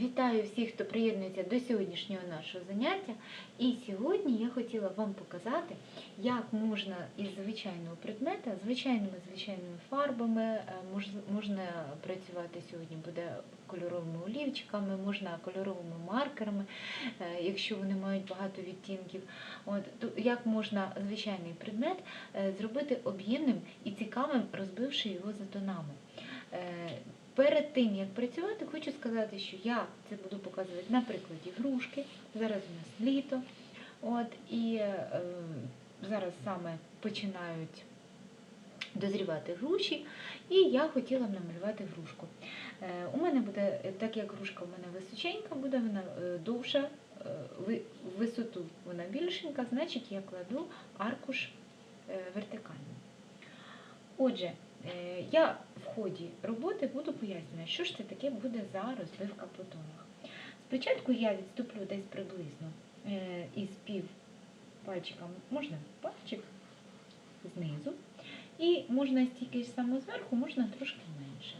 Вітаю всіх, хто приєднується до сьогоднішнього нашого заняття. І сьогодні я хотіла вам показати, як можна із звичайного предмета, звичайними звичайними фарбами, е, можна працювати сьогодні буде кольоровими олівчиками, можна кольоровими маркерами, е, якщо вони мають багато відтінків. От, то як можна звичайний предмет е, зробити об'ємним і цікавим, розбивши його за тонами. Перед тим як працювати, хочу сказати, що я це буду показувати на прикладі грушки. Зараз у нас літо. От, і е, зараз саме починають дозрівати груші, і я хотіла б намалювати грушку. Е, у мене буде, так як грушка у мене височенька, буде вона е, довша, е, висоту вона більшенька, значить я кладу аркуш е, вертикально. Отже, я в ході роботи буду пояснювати, що ж це таке буде за розбивка по. Спочатку я відступлю десь приблизно е, із пів пальчика, можна пальчик знизу, і можна стільки ж само зверху, можна трошки менше.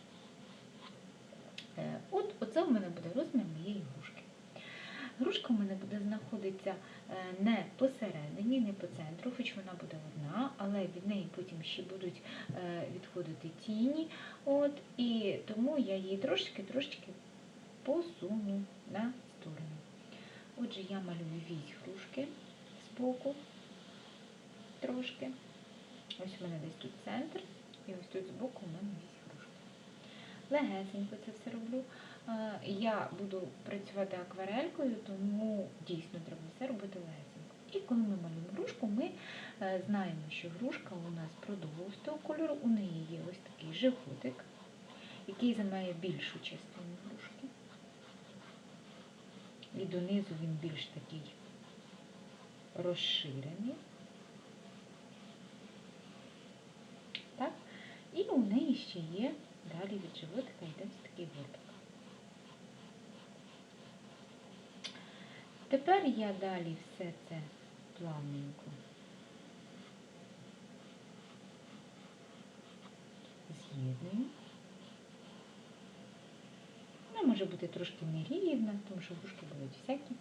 Е, От оце в мене буде розмір. Грушка в мене буде знаходитися е, не посередині, не по центру, хоч вона буде одна, але від неї потім ще будуть е, відходити тіні. От, і тому я її трошки-трошки посуну на сторону. Отже, я малюю вісь грушки з боку трошки. Ось у мене десь тут центр, і ось тут збоку у мене вісь грушки. Легесенько це все роблю. Е, Я буду працювати акварелькою, тому дійсно треба все робити легесенько. І коли ми малюємо грушку, ми е, знаємо, що грушка у нас продовгостого кольору, у неї є ось такий животик, який займає більшу частину грушки. І донизу він більш такий розширений. Так? І у неї ще є далі від животика йде ось такий горбик. Тепер я далі все це плавненько з'єдную. Вона може бути трошки нерівна, тому що грушки бувають всякі.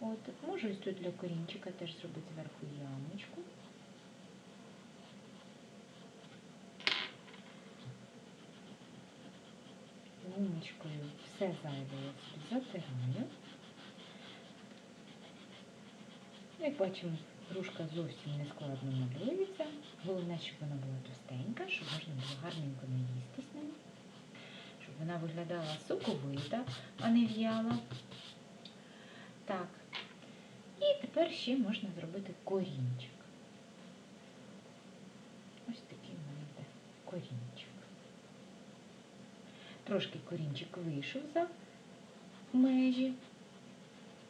От, можу тут для корінчика теж зробити зверху ямочку. Гумочкою все зайве я затираю. Бачимо, грушка зовсім не складно малюється. Головне, щоб вона була товстенька, щоб можна було гарненько наїстись нею, щоб вона виглядала соковита, а не в'яла. Так. І тепер ще можна зробити корінчик. Ось такий йде корінчик. Трошки корінчик вийшов за межі,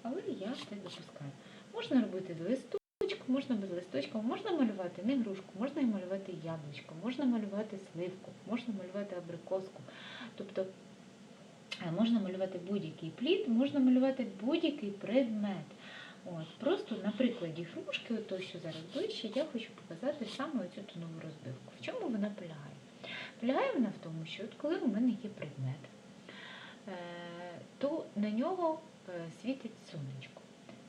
але я все допускаю. Можна робити листочку, можна без листочка, можна малювати не грушку, можна і малювати яблучко, можна малювати сливку, можна малювати абрикоску. Тобто е, можна малювати будь-який плід, можна малювати будь-який предмет. От, просто на прикладі грушки, ото що зараз ближче, я хочу показати саме цю тонову розбивку. В чому вона полягає? Полягає вона в тому, що от коли у мене є предмет, е, то на нього е, світить сонечко.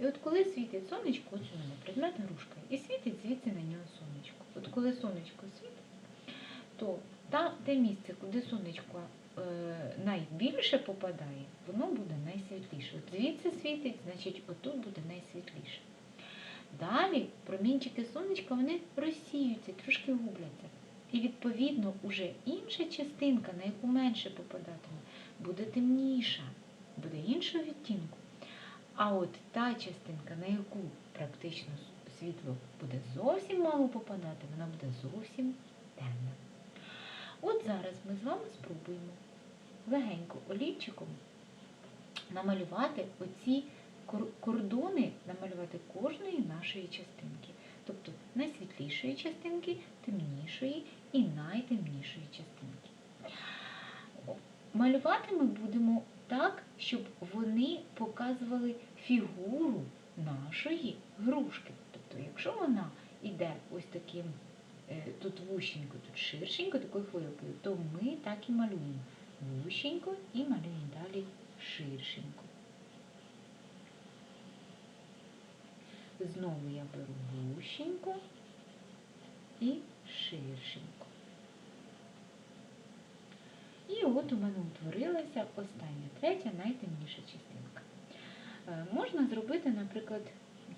І от коли світить сонечко, ось у мене предмет грушка, і світить звідси на нього сонечко. От коли сонечко світить, то та, те місце, куди сонечко е, найбільше попадає, воно буде найсвітліше. От звідси світить, значить отут буде найсвітліше. Далі промінчики сонечка вони розсіються, трошки губляться. І відповідно уже інша частинка, на яку менше попадатиме, буде темніша, буде іншого відтінку. А от та частинка, на яку практично світло буде зовсім мало попадати, вона буде зовсім темна. От зараз ми з вами спробуємо легенько олівчиком намалювати оці кордони, намалювати кожної нашої частинки. Тобто найсвітлішої частинки, темнішої і найтемнішої частинки. Малювати ми будемо так, щоб вони показували фігуру нашої грушки. Тобто, якщо вона йде ось таким е, тут вущенько, тут ширшенько, такою хвилькою, то ми так і малюємо. вущенько і малюємо далі ширшенько. Знову я беру вущенько і ширшенько. І от у мене утворилася остання, третя, найтемніша частинка. Е, Можна зробити, наприклад,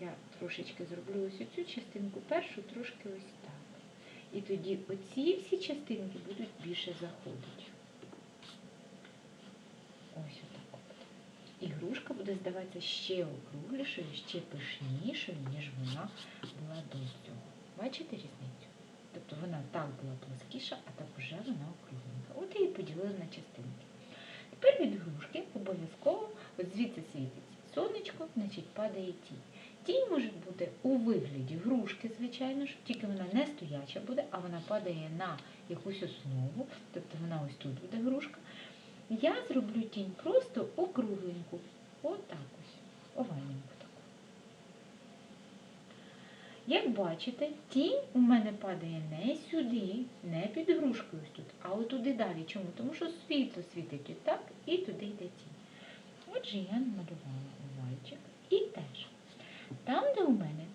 я трошечки зроблю ось цю частинку, першу трошки ось так. І тоді оці всі частинки будуть більше заходити. Ось отак от. І грушка буде здаватися ще округлішою, ще пишнішою, ніж вона була до цього. Бачите різницю? Тобто вона так була плоскіша, а так вже вона округленька. От її поділила на частинки. Тепер від грушки обов'язково, звідси світить сонечко, значить падає тінь. Тінь може бути у вигляді грушки, звичайно ж, тільки вона не стояча буде, а вона падає на якусь основу, тобто вона ось тут буде грушка. Я зроблю тінь просто округленьку. Отак ось, овальненьку таку. Як бачите, тінь у мене падає не сюди, не під грушкою ось тут, а отуди далі. Чому? Тому що світло світить отак і туди йде тінь. Отже, я намалювала овальчик і теж. Там, де у мене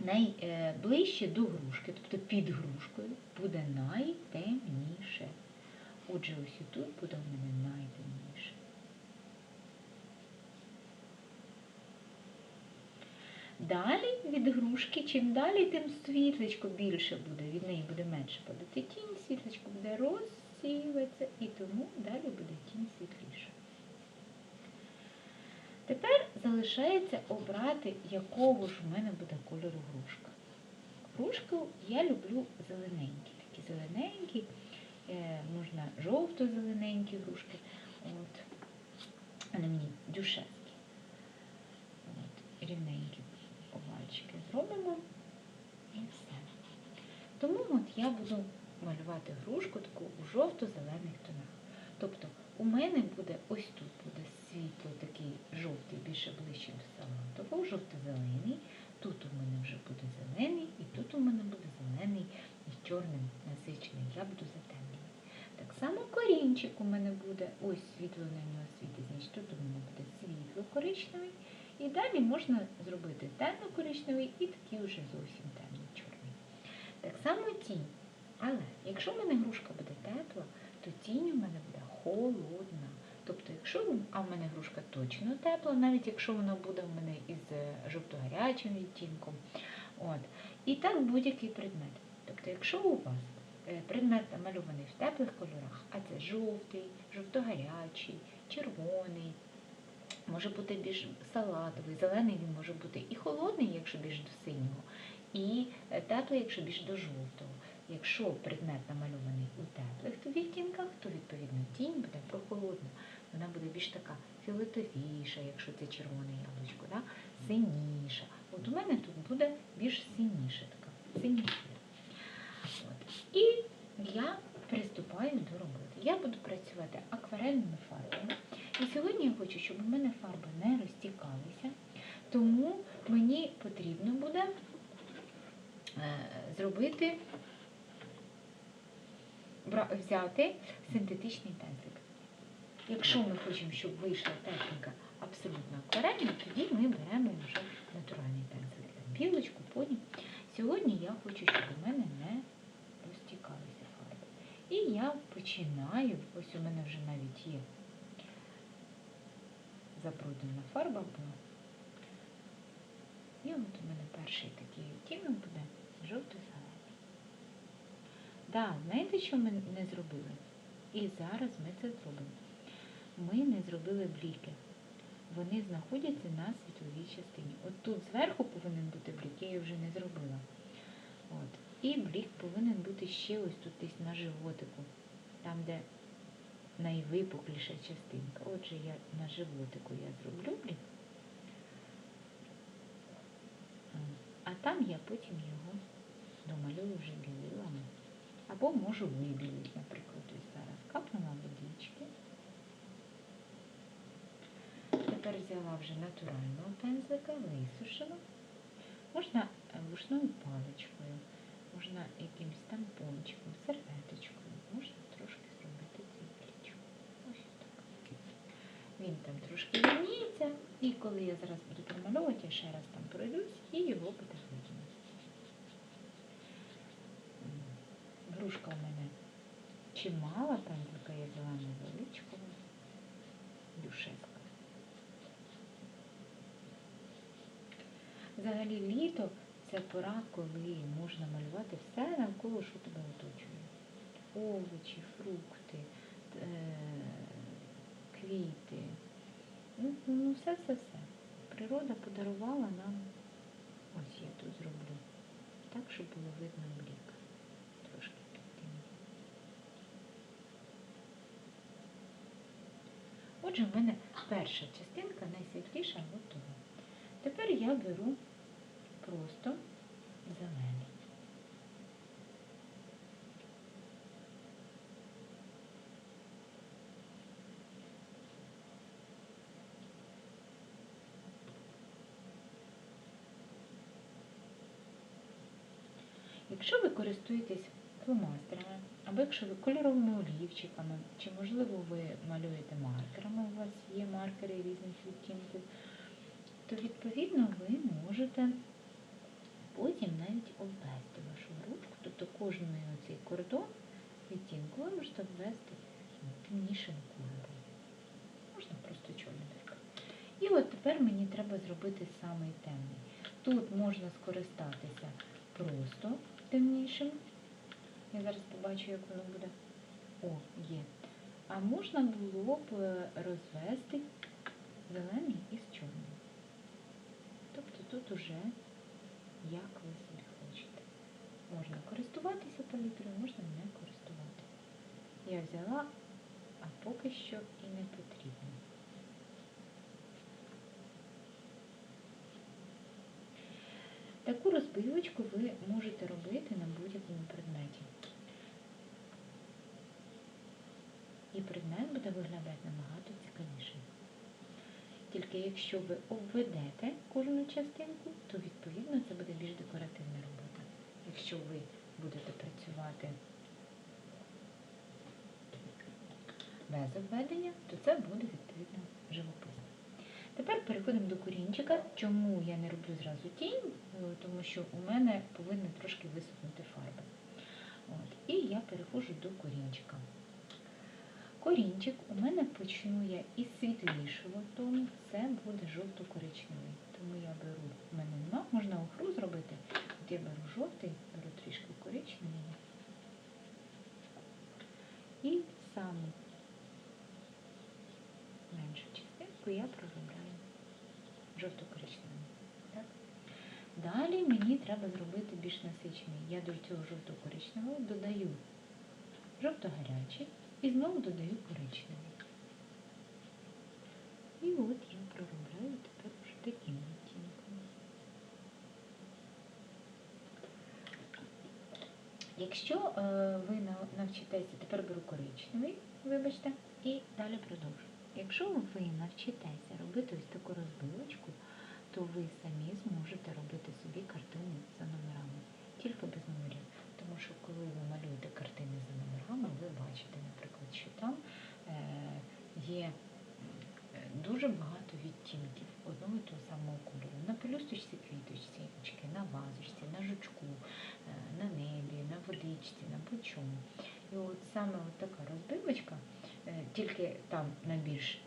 найближче до грушки, тобто під грушкою, буде найтемніше. Отже, ось тут буде у мене найтемніше. Далі від грушки, чим далі, тим світлечко більше буде, від неї буде менше падати тінь, світлечко буде розсіюватися, і тому далі буде тінь світліша. Тепер залишається обрати, якого ж в мене буде кольору грушка. Грушку я люблю зелененькі, такі зелененькі, е, можна жовто-зелененькі грушки. От. Вони мені дюшевські. От. Рівненькі овальчики зробимо і все. Тому от я буду малювати грушку таку у жовто-зелених тонах. Тобто у мене буде ось тут буде світло такий жовтий, більше ближче до салатового, жовто-зелений. Тут у мене вже буде зелений, і тут у мене буде зелений і чорним насичений. Я буду затемнений. Так само корінчик у мене буде, ось світло на нього світить, тут у мене буде світло коричневий. І далі можна зробити темно-коричневий і такий вже зовсім темний чорний. Так само тінь. Але якщо в мене грушка буде тепла, то тінь у мене буде холодна. Тобто, якщо а в мене грушка точно тепла, навіть якщо вона буде в мене із е, жовто-гарячим відтінком. От. І так будь-який предмет. Тобто, якщо у вас е, предмет намальований в теплих кольорах, а це жовтий, жовто-гарячий, червоний, може бути більш салатовий, зелений він може бути і холодний, якщо більш до синього, і е, теплий, якщо більш до жовтого. Якщо предмет намальований у теплих відтінках, то відповідно тінь буде прохолодна. Вона буде більш така фіолетовіша, якщо це червоне яблучко, да? синіша. От у мене тут буде більш синіша така, синіша. От. І я приступаю до роботи. Я буду працювати акварельними фарбами. І сьогодні я хочу, щоб у мене фарби не розтікалися, тому мені потрібно буде е, зробити взяти синтетичний пензлик. Якщо ми хочемо, щоб вийшла техніка абсолютно акварельна, тоді ми беремо вже натуральний пензлик. Білочку, поні. Сьогодні я хочу, щоб у мене не розтікалися фарби. І я починаю, ось у мене вже навіть є забруднена фарба була. І от у мене перший такий відтінок буде жовто-зелений. Да, знаєте, що ми не зробили? І зараз ми це зробимо. Ми не зробили бліки. Вони знаходяться на світловій частині. От тут зверху повинен бути блік, я її вже не зробила. От. І блік повинен бути ще ось тут десь на животику, там, де найвипукліша частинка. Отже, я на животику я зроблю блік. А там я потім його домалюю вже білилами. Або можу вибілити, наприклад, ось зараз капнула Тепер взяла вже натурального пензлика, висушила. Можна е, рушною паличкою, можна якимось тампончиком, серветочкою, можна трошки зробити цей плічок. він там трошки вільніється, і коли я зараз буду промальовувати, я ще раз там пройдусь і його буде видно. Грушка у мене чимала, пензлика я взяла невеличкого, дюшеска. Взагалі літо це пора, коли можна малювати все навколо, що тебе оточує. Овочі, фрукти, е, квіти. Ну, ну все-все-все. Природа подарувала нам, ось я тут зроблю, так, щоб було видно блік. Трошки підтягну. Отже, в мене перша частинка найсвітліша готова. Тепер я беру просто зелений. Якщо ви користуєтесь фломастерами, або якщо ви кольоровими олівчиками, чи можливо ви малюєте маркерами, у вас є маркери різних відтінків, то відповідно ви можете потім навіть обвести вашу ручку, тобто кожний оцей кордон відтінку ви можете обвести темнішим кольором. Можна просто чорним. І от тепер мені треба зробити самий темний. Тут можна скористатися просто темнішим. Я зараз побачу, як воно буде. О, є. А можна було б е, розвести зелений із чорним. Уже як ви собі хочете. Можна користуватися палітрою, можна не користуватися. Я взяла, а поки що і не потрібно. Таку розбивочку ви можете робити на будь-якому предметі. І предмет буде виглядати набагато цікавіше. Тільки якщо ви обведете кожну частинку, то відповідно це буде більш декоративна робота. Якщо ви будете працювати без обведення, то це буде відповідно живописно. Тепер переходимо до корінчика. Чому я не роблю зразу тінь? Е, Тому що у мене повинна трошки висохнути фарба. От. І я переходжу до корінчика. Корінчик у мене почну я із світлішого тону, це буде жовто-коричневий. Тому я беру, в мене нема, можна охру зробити. От я беру жовтий, беру трішки коричневий. І саму меншу частинку я проробляю жовто-коричневим. Далі мені треба зробити більш насичений. Я до цього жовто-коричневого додаю жовто-гарячий і знову додаю коричневий. І от я проробляю тепер вже таким відтінком. Якщо е, ви навчитеся, тепер беру коричневий, вибачте, і далі продовжую. Якщо ви навчитеся робити ось таку розбивочку, то ви самі зможете робити собі картини за номерами, тільки без номерів. Тому що коли ви малюєте картини за номерами, ви бачите, наприклад, що там е, є е, дуже багато відтінків одного і того самого кольору. На пелюсточці квіточці, на вазочці, на жучку, е, на небі, на водичці, на будь-чому. І от саме от така розбивочка, тільки там на більш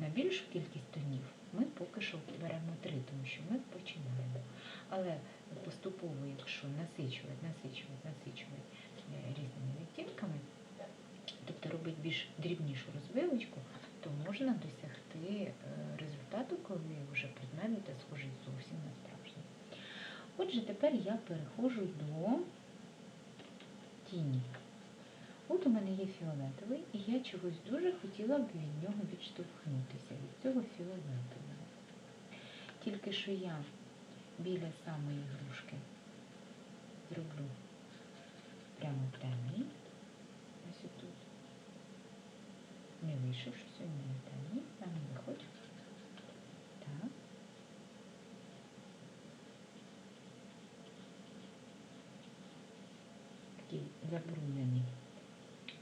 на більшу кількість тонів ми поки що беремо три, тому що ми починаємо. Але поступово, якщо насичувати, насичувати, насичувати е, різними відтінками, тобто робити більш дрібнішу розбивочку, то можна досягти е, результату, коли вже предмет буде схожий зовсім на справжній. Отже, тепер я переходжу до тіні. От у мене є фіолетовий, і я чогось дуже хотіла б від нього відштовхнутися, від цього фіолетового. Тільки що я біля самої грушки зроблю прямо темний. Ось тут. Не вийшов, що сьогодні не темний, а не виходь. Так. Такий забруднений.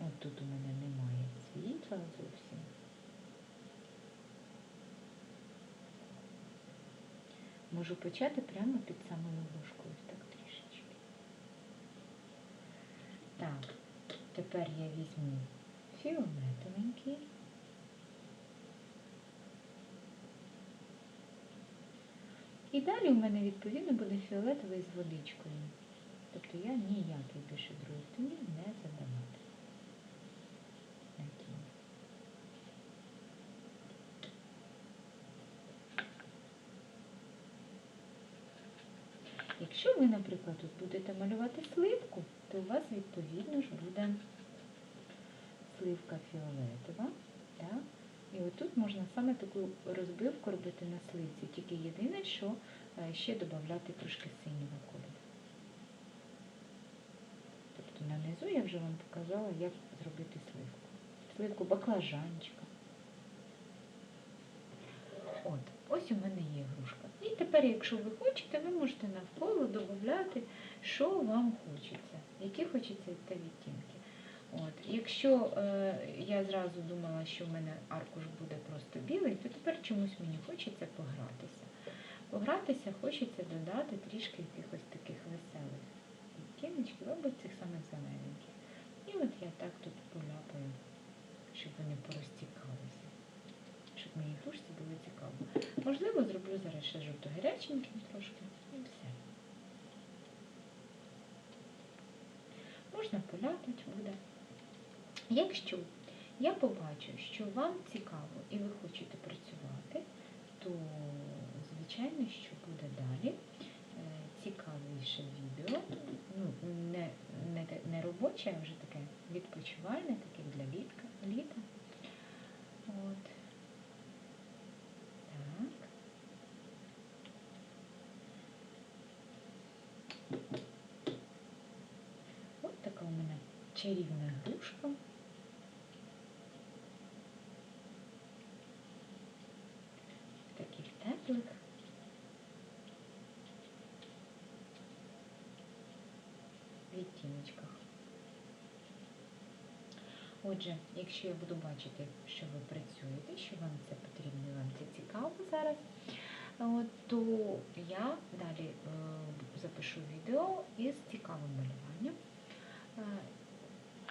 От тут у мене немає світла зовсім. Можу почати прямо під самою ложкою, так трішечки. Так, тепер я візьму фіолетовенький. І далі у мене, відповідно, буде фіолетовий з водичкою. Тобто я ніякий більше другий не задаватиму. Якщо ви, наприклад, тут будете малювати сливку, то у вас відповідно ж буде сливка фіолетова. Так? І отут можна саме таку розбивку робити на сливці, тільки єдине, що е, ще додати трошки синього кольору. Тобто нанизу я вже вам показала, як зробити сливку. Сливку баклажанчика. От, ось у мене є грушка. Тепер, якщо ви хочете, ви можете навколо додати, що вам хочеться, які хочеться та відтінки. От, якщо е, я зразу думала, що в мене аркуш буде просто білий, то тепер чомусь мені хочеться погратися. Погратися хочеться додати трішки якихось таких веселих відтіночків або цих самих зелененьких. І от я так тут поляпаю, щоб вони порозтікалися, щоб моїй грушці було цікаво. Можливо, зроблю зараз ще жовто-гаряченьким трошки і все. Можна полятати буде. Якщо я побачу, що вам цікаво і ви хочете працювати, то звичайно, що буде далі е, цікавіше відео. Ну, не, не, не робоче, а вже таке відпочивальне, таке для літка, літа. От. Так. От така у мене чарівна грушка. В таких теплих. Відтіночках. Отже, якщо я буду бачити, що ви працюєте, що вам це потрібно, вам це цікаво зараз, то я далі е, запишу відео із цікавим малюванням,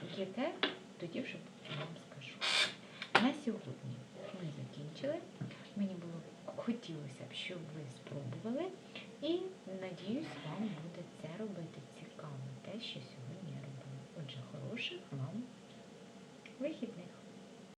е, яке тоді вже вам скажу. На сьогодні ми закінчили. Мені було хотілося б, щоб ви спробували. І надіюсь, вам буде це робити цікаво, те, що сьогодні я робила. Отже, хороших вам вихідних.